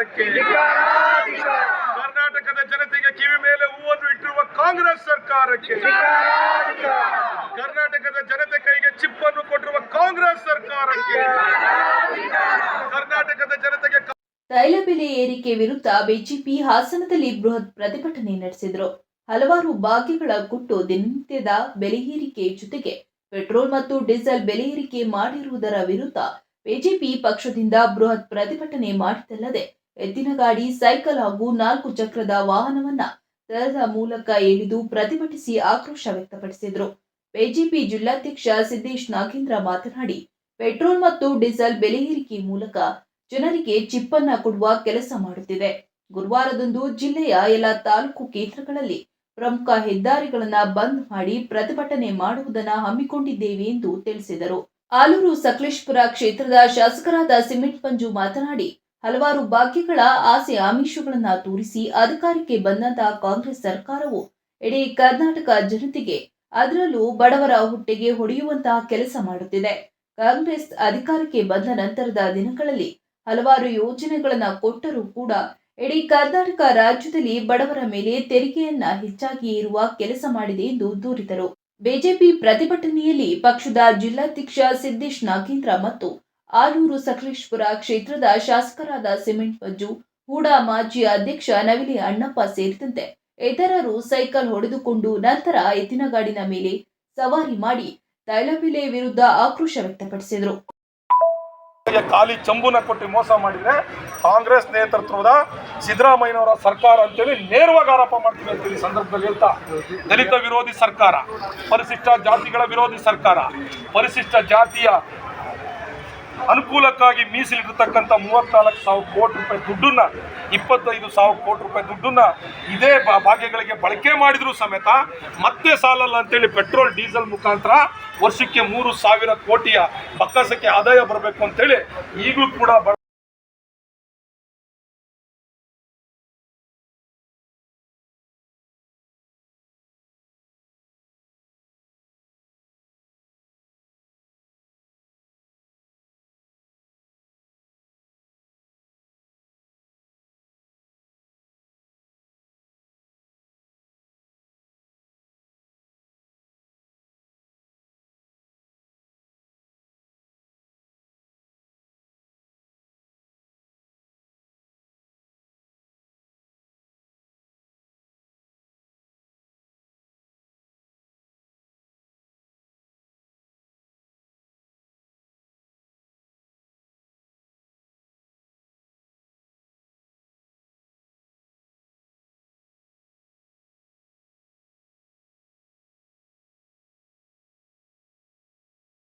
ಸರ್ಕಾರಕ್ಕೆ ಕರ್ನಾಟಕದ ಜನತೆಗೆ ಕಿವಿ ಮೇಲೆ ಹೂವನ್ನು ಇಟ್ಟಿರುವ ಕಾಂಗ್ರೆಸ್ ಸರ್ಕಾರಕ್ಕೆ ಕರ್ನಾಟಕದ ಜನತೆ ಕೈಗೆ ಚಿಪ್ಪನ್ನು ಕೊಟ್ಟಿರುವ ಕಾಂಗ್ರೆಸ್ ಸರ್ಕಾರಕ್ಕೆ ಕರ್ನಾಟಕದ ಜನತೆಗೆ ತೈಲ ಬೆಲೆ ಏರಿಕೆ ವಿರುದ್ಧ ಬಿಜೆಪಿ ಹಾಸನದಲ್ಲಿ ಬೃಹತ್ ಪ್ರತಿಭಟನೆ ನಡೆಸಿದರು. ಹಲವಾರು ಭಾಗ್ಯಗಳ ಗುಟ್ಟು ದಿನನಿತ್ಯದ ಬೆಲೆ ಏರಿಕೆ ಜೊತೆಗೆ ಪೆಟ್ರೋಲ್ ಮತ್ತು ಡೀಸೆಲ್ ಬೆಲೆ ಏರಿಕೆ ಮಾಡಿರುವುದರ ವಿರುದ್ಧ ಬಿಜೆಪಿ ಪಕ್ಷದಿಂದ ಬೃಹತ್ ಪ್ರತಿಭಟನೆ ಮಾಡಿದ್ದಲ್ಲದೆ ಎತ್ತಿನ ಗಾಡಿ ಸೈಕಲ್ ಹಾಗೂ ನಾಲ್ಕು ಚಕ್ರದ ವಾಹನವನ್ನ ದರದ ಮೂಲಕ ಇಳಿದು ಪ್ರತಿಭಟಿಸಿ ಆಕ್ರೋಶ ವ್ಯಕ್ತಪಡಿಸಿದರು. ಬಿಜೆಪಿ ಜಿಲ್ಲಾಧ್ಯಕ್ಷ ಸಿದ್ದೇಶ್ ನಾಗೇಂದ್ರ ಮಾತನಾಡಿ, ಪೆಟ್ರೋಲ್ ಮತ್ತು ಡೀಸೆಲ್ ಬೆಲೆ ಏರಿಕೆ ಮೂಲಕ ಜನರಿಗೆ ಚಿಪ್ಪನ್ನ ಕೊಡುವ ಕೆಲಸ ಮಾಡುತ್ತಿದೆ. ಗುರುವಾರದಂದು ಜಿಲ್ಲೆಯ ಎಲ್ಲ ತಾಲೂಕು ಕೇಂದ್ರಗಳಲ್ಲಿ ಪ್ರಮುಖ ಹೆದ್ದಾರಿಗಳನ್ನ ಬಂದ್ ಮಾಡಿ ಪ್ರತಿಭಟನೆ ಮಾಡುವುದನ್ನು ಹಮ್ಮಿಕೊಂಡಿದ್ದೇವೆ ಎಂದು ತಿಳಿಸಿದರು. ಆಲೂರು ಸಕಲೇಶ್ಪುರ ಕ್ಷೇತ್ರದ ಶಾಸಕರಾದ ಸಿಮೆಂಟ್ ಪಂಜು ಮಾತನಾಡಿ ಹಲವಾರು ಭಾಗ್ಯಗಳ ಆಸೆ ಆಮಿಷಗಳನ್ನ ತೋರಿಸಿ ಅಧಿಕಾರಕ್ಕೆ ಬಂದಂತಹ ಕಾಂಗ್ರೆಸ್ ಸರ್ಕಾರವು ಇಡೀ ಕರ್ನಾಟಕ ಜನತೆಗೆ ಅದರಲ್ಲೂ ಬಡವರ ಹೊಟ್ಟೆಗೆ ಹೊಡೆಯುವಂತಹ ಕೆಲಸ ಮಾಡುತ್ತಿದೆ. ಕಾಂಗ್ರೆಸ್ ಅಧಿಕಾರಕ್ಕೆ ಬಂದ ನಂತರದ ದಿನಗಳಲ್ಲಿ ಹಲವಾರು ಯೋಜನೆಗಳನ್ನ ಕೊಟ್ಟರೂ ಕೂಡ ಇಡೀ ಕರ್ನಾಟಕ ರಾಜ್ಯದಲ್ಲಿ ಬಡವರ ಮೇಲೆ ತೆರಿಗೆಯನ್ನ ಹೆಚ್ಚಾಗಿ ಇರುವ ಕೆಲಸ ಮಾಡಿದೆ ಎಂದು ದೂರಿದರು. ಬಿಜೆಪಿ ಪ್ರತಿಭಟನೆಯಲ್ಲಿ ಪಕ್ಷದ ಜಿಲ್ಲಾಧ್ಯಕ್ಷ ಸಿದ್ದೇಶ್ ನಾಗೇಂದ್ರ ಮತ್ತು ಆಲೂರು ಸಕಲೇಶ್ಪುರ ಕ್ಷೇತ್ರದ ಶಾಸಕರಾದ ಸಿಮೆಂಟ್ ಮಂಜು ಹೂಡಾ ಮಾಜಿ ಅಧ್ಯಕ್ಷ ನವಿಲಿ ಅಣ್ಣಪ್ಪ ಸೇರಿದಂತೆ ಇತರರು ಸೈಕಲ್ ಹೊಡೆದುಕೊಂಡು ನಂತರ ಎತ್ತಿನಗಾಡಿನ ಮೇಲೆ ಸವಾರಿ ಮಾಡಿ ತೈಲ ಬೆಲೆ ವಿರುದ್ಧ ಆಕ್ರೋಶ ವ್ಯಕ್ತಪಡಿಸಿದರು. ಖಾಲಿ ಚಂಬುನ ಕೊಟ್ಟು ಮೋಸ ಮಾಡಿದ್ರೆ ಕಾಂಗ್ರೆಸ್ ನೇತೃತ್ವದ ಸಿದ್ದರಾಮಯ್ಯನವರ ಸರ್ಕಾರ ಅಂತೇಳಿ ನೇರವಾಗಿ ಆರೋಪ ಮಾಡ್ತೀವಿ ಅಂತೇಳಿ ಸಂದರ್ಭದಲ್ಲಿ ಹೇಳ್ತಾ. ದಲಿತ ವಿರೋಧಿ ಸರ್ಕಾರ, ಪರಿಶಿಷ್ಟ ಜಾತಿಗಳ ವಿರೋಧಿ ಸರ್ಕಾರ, ಪರಿಶಿಷ್ಟ ಜಾತಿಯ ಅನುಕೂಲಕ್ಕಾಗಿ ಮೀಸಲಿಟ್ಟಿರ್ತಕ್ಕಂಥ ಮೂವತ್ನಾಲ್ಕು ಸಾವಿರ ಕೋಟಿ ರೂಪಾಯಿ ದುಡ್ಡನ್ನ, ಇಪ್ಪತ್ತೈದು ಸಾವಿರ ಕೋಟಿ ರೂಪಾಯಿ ದುಡ್ಡನ್ನ ಇದೇ ಭಾಗ್ಯಗಳಿಗೆ ಬಳಕೆ ಮಾಡಿದ್ರು ಸಮೇತ ಮತ್ತೆ ಸಾಲಲ್ಲ ಅಂತೇಳಿ ಪೆಟ್ರೋಲ್, ಡೀಸೆಲ್ ಮುಖಾಂತರ ವರ್ಷಕ್ಕೆ ಮೂರು ಸಾವಿರ ಕೋಟಿಯ ಬಕ್ಕಸಕ್ಕೆ ಆದಾಯ ಬರಬೇಕು ಅಂತೇಳಿ ಈಗಲೂ ಕೂಡ